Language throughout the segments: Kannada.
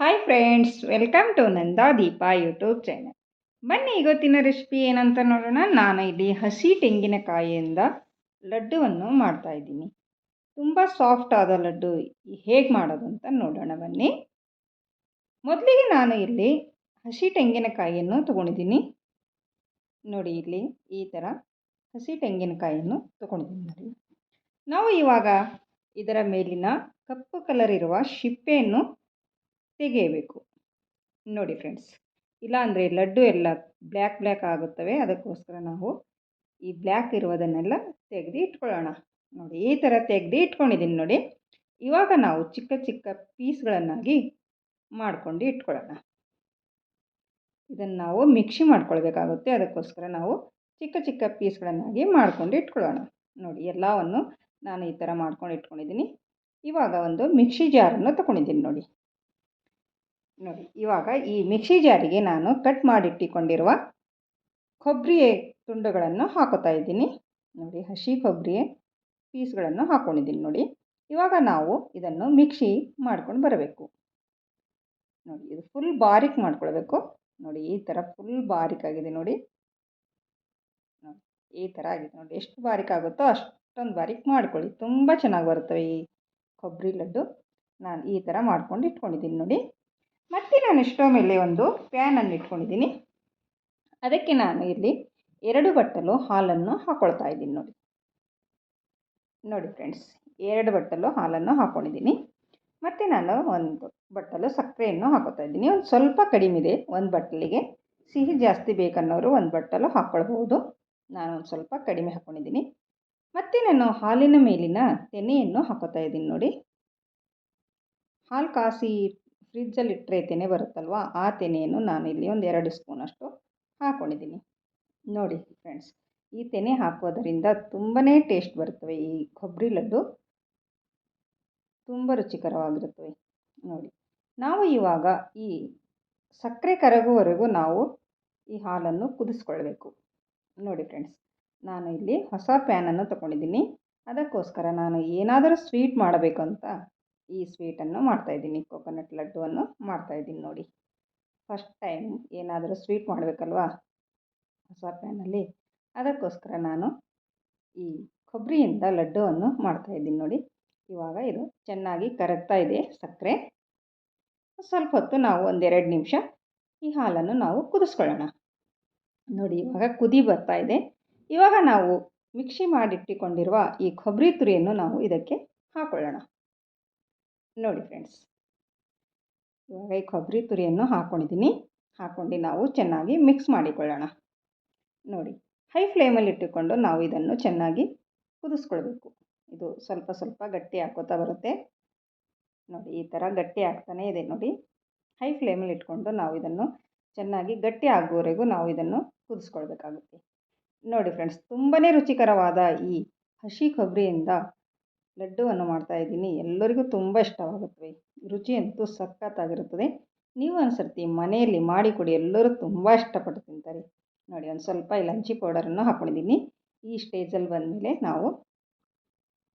Hi friends welcome to Nanda Deepa YouTube channel ಬನ್ನಿ ಇವತ್ತಿನ ರೆಸಿಪಿ ಏನಂತ ನೋಡೋಣ. ನಾನು ಇಲ್ಲಿ ಹಸಿ ತೆಂಗಿನಕಾಯಿಯಿಂದ ಲಡ್ಡುವನ್ನು ಮಾಡ್ತಾ ಇದ್ದೀನಿ. ತುಂಬ ಸಾಫ್ಟ್ ಆದ ಲಡ್ಡು ಹೇಗೆ ಮಾಡೋದು ಅಂತ ನೋಡೋಣ ಬನ್ನಿ. ಮೊದಲಿಗೆ ನಾನು ಇಲ್ಲಿ ಹಸಿ ತೆಂಗಿನಕಾಯಿಯನ್ನು ತೊಗೊಂಡಿದ್ದೀನಿ. ನೋಡಿ ಇಲ್ಲಿ ಈ ಥರ ಹಸಿ ತೆಂಗಿನಕಾಯಿಯನ್ನು ತೊಗೊಂಡಿದ್ದೀನಿ ನೋಡಿ. ನಾವು ಇವಾಗ ಇದರ ಮೇಲಿನ ಕಪ್ಪು ಕಲರ್ ಇರುವ ಶಿಪ್ಪೆಯನ್ನು ತೆಗೆಯಬೇಕು. ನೋಡಿ ಫ್ರೆಂಡ್ಸ್ ಇಲ್ಲಾಂದರೆ ಲಡ್ಡು ಎಲ್ಲ ಬ್ಲ್ಯಾಕ್ ಬ್ಲ್ಯಾಕ್ ಆಗುತ್ತವೆ. ಅದಕ್ಕೋಸ್ಕರ ನಾವು ಈ ಬ್ಲ್ಯಾಕ್ ಇರುವುದನ್ನೆಲ್ಲ ತೆಗೆದು ಇಟ್ಕೊಳ್ಳೋಣ. ನೋಡಿ, ಈ ಥರ ತೆಗೆದು ಇಟ್ಕೊಂಡಿದ್ದೀನಿ ನೋಡಿ. ಇವಾಗ ನಾವು ಚಿಕ್ಕ ಚಿಕ್ಕ ಪೀಸ್ಗಳನ್ನಾಗಿ ಮಾಡ್ಕೊಂಡು ಇಟ್ಕೊಳ್ಳೋಣ. ಇದನ್ನು ನಾವು ಮಿಕ್ಸಿ ಮಾಡ್ಕೊಳ್ಬೇಕಾಗುತ್ತೆ. ಅದಕ್ಕೋಸ್ಕರ ನಾವು ಚಿಕ್ಕ ಚಿಕ್ಕ ಪೀಸ್ಗಳನ್ನಾಗಿ ಮಾಡ್ಕೊಂಡು ಇಟ್ಕೊಳ್ಳೋಣ. ನೋಡಿ, ಎಲ್ಲವನ್ನು ನಾನು ಈ ಥರ ಮಾಡ್ಕೊಂಡು ಇಟ್ಕೊಂಡಿದ್ದೀನಿ. ಇವಾಗ ಒಂದು ಮಿಕ್ಸಿ ಜಾರನ್ನು ತಗೊಂಡಿದ್ದೀನಿ ನೋಡಿ. ನೋಡಿ, ಇವಾಗ ಈ ಮಿಕ್ಸಿ ಜಾರಿಗೆ ನಾನು ಕಟ್ ಮಾಡಿಟ್ಟಿಕೊಂಡಿರುವ ಕೊಬ್ಬರಿ ತುಂಡುಗಳನ್ನು ಹಾಕೋತಾ ಇದ್ದೀನಿ. ನೋಡಿ, ಹಸಿ ಕೊಬ್ಬರಿ ಪೀಸ್ಗಳನ್ನು ಹಾಕ್ಕೊಂಡಿದ್ದೀನಿ ನೋಡಿ. ಇವಾಗ ನಾವು ಇದನ್ನು ಮಿಕ್ಸಿ ಮಾಡ್ಕೊಂಡು ಬರಬೇಕು. ನೋಡಿ, ಇದು ಫುಲ್ ಬಾರಿಕ್ ಮಾಡ್ಕೊಳ್ಬೇಕು. ನೋಡಿ, ಈ ಥರ ಫುಲ್ ಬಾರಿಕಾಗಿದೆ ನೋಡಿ. ನೋಡಿ, ಈ ಥರ ಆಗಿದೆ ನೋಡಿ. ಎಷ್ಟು ಬಾರಿಕ್ ಆಗುತ್ತೋ ಅಷ್ಟೊಂದು ಬಾರಿಕ್ ಮಾಡ್ಕೊಳ್ಳಿ. ತುಂಬ ಚೆನ್ನಾಗಿ ಬರುತ್ತವೆ ಈ ಕೊಬ್ಬರಿ ಲಡ್ಡು. ನಾನು ಈ ಥರ ಮಾಡ್ಕೊಂಡು ಇಟ್ಕೊಂಡಿದ್ದೀನಿ ನೋಡಿ. ಮತ್ತು ನಾನು ಸ್ಟವ್ ಮೇಲೆ ಒಂದು ಪ್ಯಾನನ್ನು ಇಟ್ಕೊಂಡಿದ್ದೀನಿ. ಅದಕ್ಕೆ ನಾನು ಇಲ್ಲಿ ಎರಡು ಬಟ್ಟಲು ಹಾಲನ್ನು ಹಾಕ್ಕೊಳ್ತಾ ಇದ್ದೀನಿ ನೋಡಿ. ನೋಡಿ ಫ್ರೆಂಡ್ಸ್ ಎರಡು ಬಟ್ಟಲು ಹಾಲನ್ನು ಹಾಕ್ಕೊಂಡಿದ್ದೀನಿ ಮತ್ತು ನಾನು ಒಂದು ಬಟ್ಟಲು ಸಕ್ಕರೆಯನ್ನು ಹಾಕೋತಾ ಇದ್ದೀನಿ. ಒಂದು ಸ್ವಲ್ಪ ಕಡಿಮೆ ಇದೆ, ಒಂದು ಬಟ್ಟಲಿಗೆ. ಸಿಹಿ ಜಾಸ್ತಿ ಬೇಕನ್ನೋರು ಒಂದು ಬಟ್ಟಲು ಹಾಕ್ಕೊಳ್ಬೋದು ನಾನು ಒಂದು ಸ್ವಲ್ಪ ಕಡಿಮೆ ಹಾಕ್ಕೊಂಡಿದ್ದೀನಿ ಮತ್ತು ನಾನು ಹಾಲಿನ ಮೇಲಿನ ತೆನೆಯನ್ನು ಹಾಕೋತಾ ಇದ್ದೀನಿ ನೋಡಿ. ಹಾಲು ಕಾಸಿ ಫ್ರಿಜ್ಜಲ್ಲಿ ಇಟ್ಟರೆ ತೆನೆ ಬರುತ್ತಲ್ವ, ಆ ತೆನೆಯನ್ನು ನಾನು ಇಲ್ಲಿ ಒಂದು ಎರಡು ಸ್ಪೂನಷ್ಟು ಹಾಕ್ಕೊಂಡಿದ್ದೀನಿ ನೋಡಿ ಫ್ರೆಂಡ್ಸ್, ಈ ತೆನೆ ಹಾಕೋದರಿಂದ ತುಂಬಾ ಟೇಸ್ಟ್ ಬರುತ್ತವೆ. ಈ ಕೊಬ್ಬರಿ ಲಡ್ಡು ತುಂಬ ರುಚಿಕರವಾಗಿರುತ್ತವೆ. ನೋಡಿ, ನಾವು ಇವಾಗ ಈ ಸಕ್ಕರೆ ಕರಗುವವರೆಗೂ ನಾವು ಈ ಹಾಲನ್ನು ಕುದಿಸ್ಕೊಳ್ಬೇಕು. ನೋಡಿ ಫ್ರೆಂಡ್ಸ್, ನಾನು ಇಲ್ಲಿ ಹೊಸ ಪ್ಯಾನನ್ನು ತಗೊಂಡಿದ್ದೀನಿ. ಅದಕ್ಕೋಸ್ಕರ ನಾನು ಏನಾದರೂ ಸ್ವೀಟ್ ಮಾಡಬೇಕು ಅಂತ ಈ ಸ್ವೀಟನ್ನು ಮಾಡ್ತಾಯಿದ್ದೀನಿ ಕೊಕೊನಟ್ ಲಡ್ಡುವನ್ನು ಮಾಡ್ತಾಯಿದ್ದೀನಿ ನೋಡಿ. ಫಸ್ಟ್ ಟೈಮ್ ಏನಾದರೂ ಸ್ವೀಟ್ ಮಾಡಬೇಕಲ್ವಾ? ಹೊಸ ಪ್ಯಾನಲ್ಲಿ ಅದಕ್ಕೋಸ್ಕರ ನಾನು ಈ ಕೊಬ್ಬರಿಯಿಂದ ಲಡ್ಡುವನ್ನು ಮಾಡ್ತಾಯಿದ್ದೀನಿ ನೋಡಿ. ಇವಾಗ ಇದು ಚೆನ್ನಾಗಿ ಕರಗ್ತಾ ಇದೆ ಸಕ್ಕರೆ. ಸ್ವಲ್ಪ ಹೊತ್ತು ನಾವು ಒಂದೆರಡು ನಿಮಿಷ ಈ ಹಾಲನ್ನು ನಾವು ಕುದಿಸ್ಕೊಳ್ಳೋಣ. ನೋಡಿ ಇವಾಗ ಕುದಿ ಬರ್ತಾ ಇದೆ. ಇವಾಗ ನಾವು ಮಿಕ್ಸಿ ಮಾಡಿಟ್ಟುಕೊಂಡಿರುವ ಈ ಕೊಬ್ಬರಿ ತುರಿಯನ್ನು ನಾವು ಇದಕ್ಕೆ ಹಾಕೊಳ್ಳೋಣ. ನೋಡಿ ಫ್ರೆಂಡ್ಸ್ ಇವಾಗ ಈ ಕೊಬ್ಬರಿ ತುರಿಯನ್ನು ಹಾಕ್ಕೊಂಡಿದ್ದೀನಿ ಹಾಕ್ಕೊಂಡು ನಾವು ಚೆನ್ನಾಗಿ ಮಿಕ್ಸ್ ಮಾಡಿಕೊಳ್ಳೋಣ. ನೋಡಿ ಹೈ ಫ್ಲೇಮಲ್ಲಿ ಇಟ್ಟುಕೊಂಡು ನಾವು ಇದನ್ನು ಚೆನ್ನಾಗಿ ಕುದಿಸ್ಕೊಳ್ಬೇಕು. ಇದು ಸ್ವಲ್ಪ ಸ್ವಲ್ಪ ಗಟ್ಟಿ ಹಾಕೋತಾ ಬರುತ್ತೆ. ನೋಡಿ, ಈ ಥರ ಗಟ್ಟಿ ಆಗ್ತಾನೇ ಇದೆ ನೋಡಿ. ಹೈ ಫ್ಲೇಮಲ್ಲಿ ಇಟ್ಕೊಂಡು ನಾವು ಇದನ್ನು ಚೆನ್ನಾಗಿ ಗಟ್ಟಿ ಆಗುವವರೆಗೂ ನಾವು ಇದನ್ನು ಕುದಿಸ್ಕೊಳ್ಬೇಕಾಗುತ್ತೆ. ನೋಡಿ ಫ್ರೆಂಡ್ಸ್ ತುಂಬಾ ರುಚಿಕರವಾದ ಈ ಹಸಿ ಕೊಬ್ಬರಿಯಿಂದ ಲಡ್ಡುವನ್ನು ಮಾಡ್ತಾಯಿದ್ದೀನಿ ಎಲ್ಲರಿಗೂ ತುಂಬ ಇಷ್ಟವಾಗುತ್ತವೆ. ರುಚಿ ಅಂತೂ ಸಖತ್ತಾಗಿರುತ್ತದೆ. ನೀವು ಒಂದು ಸರ್ತಿ ಮನೆಯಲ್ಲಿ ಮಾಡಿಕೊಡಿ ಎಲ್ಲರೂ ತುಂಬ ಇಷ್ಟಪಟ್ಟು ತಿಂತಾರೆ. ನೋಡಿ, ಒಂದು ಸ್ವಲ್ಪ ಇಲಂಚಿ ಪೌಡರನ್ನು ಹಾಕ್ಕೊಂಡಿದ್ದೀನಿ ಈ ಸ್ಟೇಜಲ್ಲಿ ಬಂದಮೇಲೆ ನಾವು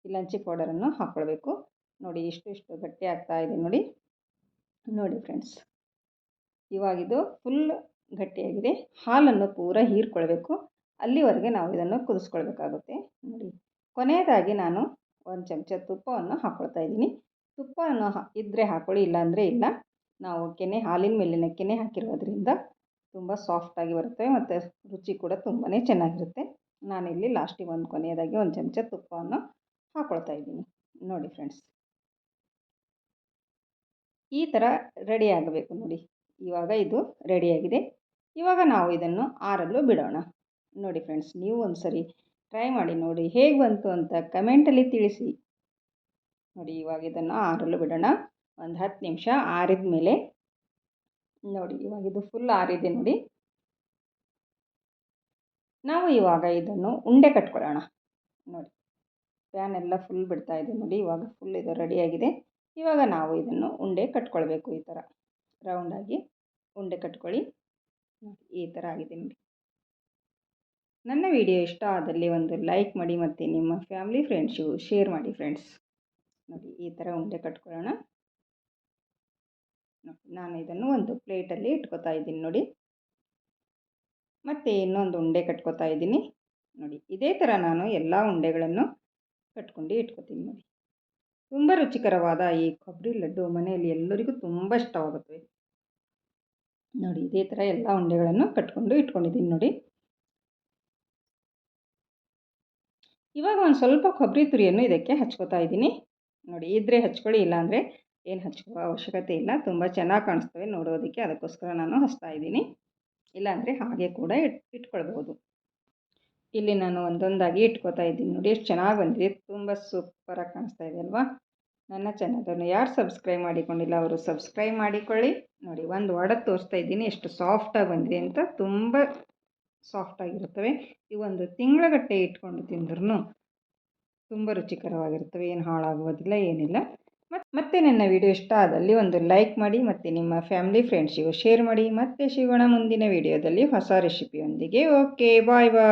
ಇಲಂಚಿ ಪೌಡರನ್ನು ಹಾಕ್ಕೊಳ್ಬೇಕು ನೋಡಿ, ಇಷ್ಟು ಇಷ್ಟು ಗಟ್ಟಿ ಆಗ್ತಾ ಇದೆ ನೋಡಿ. ನೋಡಿ ಫ್ರೆಂಡ್ಸ್, ಇವಾಗಿದು ಫುಲ್ ಗಟ್ಟಿಯಾಗಿದೆ. ಹಾಲನ್ನು ಪೂರ ಹೀರ್ಕೊಳ್ಬೇಕು. ಅಲ್ಲಿವರೆಗೆ ನಾವು ಇದನ್ನು ಕುದಿಸ್ಕೊಳ್ಬೇಕಾಗುತ್ತೆ. ನೋಡಿ, ಕೊನೆಯದಾಗಿ ನಾನು ಒಂದು ಚಮಚ ತುಪ್ಪವನ್ನು ಹಾಕ್ಕೊಳ್ತಾ ಇದ್ದೀನಿ. ತುಪ್ಪವನ್ನು ಇದ್ದರೆ ಹಾಕ್ಕೊಳ್ಳಿ ಇಲ್ಲಾಂದರೆ ಇಲ್ಲ. ನಾವು ಕೆನೆ, ಹಾಲಿನ ಮೇಲಿನ ಕೆನೆ ಹಾಕಿರೋದ್ರಿಂದ ತುಂಬ ಸಾಫ್ಟಾಗಿ ಬರುತ್ತೆ ಮತ್ತು ರುಚಿ ಕೂಡ ತುಂಬಾ ಚೆನ್ನಾಗಿರುತ್ತೆ. ನಾನಿಲ್ಲಿ ಲಾಸ್ಟಿಗೆ ಒಂದು ಕೊನೆಯದಾಗಿ ಒಂದು ಚಮಚ ತುಪ್ಪವನ್ನು ಹಾಕ್ಕೊಳ್ತಾ ಇದ್ದೀನಿ. ನೋಡಿ ಫ್ರೆಂಡ್ಸ್ ಈ ಥರ ರೆಡಿ ಆಗಬೇಕು ನೋಡಿ. ಇವಾಗ ಇದು ರೆಡಿಯಾಗಿದೆ ಇವಾಗ ನಾವು ಇದನ್ನು ಆರಲು ಬಿಡೋಣ. ನೋಡಿ ಫ್ರೆಂಡ್ಸ್ ನೀವು ಒಂದು ಸರಿ ಟ್ರೈ ಮಾಡಿ ನೋಡಿ ಹೇಗೆ ಬಂತು ಅಂತ ಕಮೆಂಟಲ್ಲಿ ತಿಳಿಸಿ. ನೋಡಿ ಇವಾಗ ಇದನ್ನು ಆರಲು ಬಿಡೋಣ. ಒಂದು ಹತ್ತು ನಿಮಿಷ ಆರಿದ ಮೇಲೆ. ನೋಡಿ ಇವಾಗ ಇದು ಫುಲ್ ಆರಿದೆ ನೋಡಿ. ನಾವು ಇವಾಗ ಇದನ್ನು ಉಂಡೆ ಕಟ್ಕೊಳ್ಳೋಣ. ನೋಡಿ ಪ್ಯಾನ್ ಎಲ್ಲ ಫುಲ್ ಬಿಡ್ತಾ ಇದೆ ನೋಡಿ ಇವಾಗ ಫುಲ್ ಇದು ರೆಡಿಯಾಗಿದೆ ಇವಾಗ ನಾವು ಇದನ್ನು ಉಂಡೆ ಕಟ್ಕೊಳ್ಬೇಕು ಈ ಥರ ರೌಂಡಾಗಿ ಉಂಡೆ ಕಟ್ಕೊಳ್ಳಿ. ಈ ಥರ ಆಗಿದೆ ನೋಡಿ. ನನ್ನ ವಿಡಿಯೋ ಇಷ್ಟ ಆದಲ್ಲಿ ಒಂದು ಲೈಕ್ ಮಾಡಿ ಮತ್ತು ನಿಮ್ಮ ಫ್ಯಾಮಿಲಿ ಫ್ರೆಂಡ್ಸಿಗೂ ಶೇರ್ ಮಾಡಿ ಫ್ರೆಂಡ್ಸ್. ನೋಡಿ, ಈ ಥರ ಉಂಡೆ ಕಟ್ಕೊಳ್ಳೋಣ. ನಾನು ಇದನ್ನು ಒಂದು ಪ್ಲೇಟಲ್ಲಿ ಇಟ್ಕೊತಾ ಇದ್ದೀನಿ, ನೋಡಿ. ಮತ್ತು ಇನ್ನೊಂದು ಉಂಡೆ ಕಟ್ಕೋತಾ ಇದ್ದೀನಿ. ನೋಡಿ, ಇದೇ ಥರ ನಾನು ಎಲ್ಲ ಉಂಡೆಗಳನ್ನು ಕಟ್ಕೊಂಡು ಇಟ್ಕೋತೀನಿ, ನೋಡಿ. ತುಂಬ ರುಚಿಕರವಾದ ಈ ಕೊಬ್ಬರಿ ಲಡ್ಡು ಮನೆಯಲ್ಲಿ ಎಲ್ಲರಿಗೂ ತುಂಬ ಇಷ್ಟವಾಗುತ್ತವೆ ನೋಡಿ, ಇದೇ ಥರ ಎಲ್ಲ ಉಂಡೆಗಳನ್ನು ಕಟ್ಕೊಂಡು ಇಟ್ಕೊಂಡಿದ್ದೀನಿ, ನೋಡಿ. ಇವಾಗ ಒಂದು ಸ್ವಲ್ಪ ಕೊಬ್ಬರಿ ತುರಿಯನ್ನು ಇದಕ್ಕೆ ಹಚ್ಕೋತಾ ಇದ್ದೀನಿ. ನೋಡಿ ಇದ್ದರೆ ಹಚ್ಕೊಳ್ಳಿ, ಇಲ್ಲಾಂದರೆ ಏನು ಹಚ್ಕೋ ಅವಶ್ಯಕತೆ ಇಲ್ಲ. ತುಂಬ ಚೆನ್ನಾಗಿ ಕಾಣಿಸ್ತವೆ ನೋಡೋದಕ್ಕೆ. ಅದಕ್ಕೋಸ್ಕರ ನಾನು ಹಚ್ತಾ ಇದ್ದೀನಿ. ಇಲ್ಲಾಂದರೆ ಹಾಗೆ ಕೂಡ ಇಟ್ ಇಟ್ಕೊಳ್ಬೋದು ಇಲ್ಲಿ ನಾನು ಒಂದೊಂದಾಗಿ ಇಟ್ಕೋತಾ ಇದ್ದೀನಿ. ನೋಡಿ, ಎಷ್ಟು ಚೆನ್ನಾಗಿ ಬಂದಿದೆ. ತುಂಬ ಸೂಪರಾಗಿ ಕಾಣಿಸ್ತಾ ಇದೆ ಅಲ್ವಾ? ನನ್ನ ಚಾನಲನ್ನು ಯಾರು ಸಬ್ಸ್ಕ್ರೈಬ್ ಮಾಡಿಕೊಂಡಿಲ್ಲ, ಅವರು ಸಬ್ಸ್ಕ್ರೈಬ್ ಮಾಡಿಕೊಳ್ಳಿ. ನೋಡಿ, ಒಂದು ಒಡೆದು ತೋರಿಸ್ತಾ ಇದ್ದೀನಿ. ಎಷ್ಟು ಸಾಫ್ಟಾಗಿ ಬಂದಿದೆ ಅಂತ. ತುಂಬ ಸಾಫ್ಟಾಗಿರುತ್ತವೆ ಈ ಒಂದು ತಿಂಗಳಗಟ್ಟೆ ಇಟ್ಕೊಂಡು ತಿಂದ್ರೂ ತುಂಬ ರುಚಿಕರವಾಗಿರ್ತವೆ ಏನು ಹಾಳಾಗುವುದಿಲ್ಲ, ಏನಿಲ್ಲ. ಮತ್ತು ಮತ್ತೆ ನನ್ನ ವಿಡಿಯೋ ಇಷ್ಟ ಆದಲ್ಲಿ ಒಂದು ಲೈಕ್ ಮಾಡಿ, ಮತ್ತು ನಿಮ್ಮ ಫ್ಯಾಮಿಲಿ ಫ್ರೆಂಡ್ಸಿಗೂ ಶೇರ್ ಮಾಡಿ. ಮತ್ತೆ ಸಿಗೋಣ ಮುಂದಿನ ವಿಡಿಯೋದಲ್ಲಿ ಹೊಸ ರೆಸಿಪಿಯೊಂದಿಗೆ ಓಕೆ ಬಾಯ್ ಬಾಯ್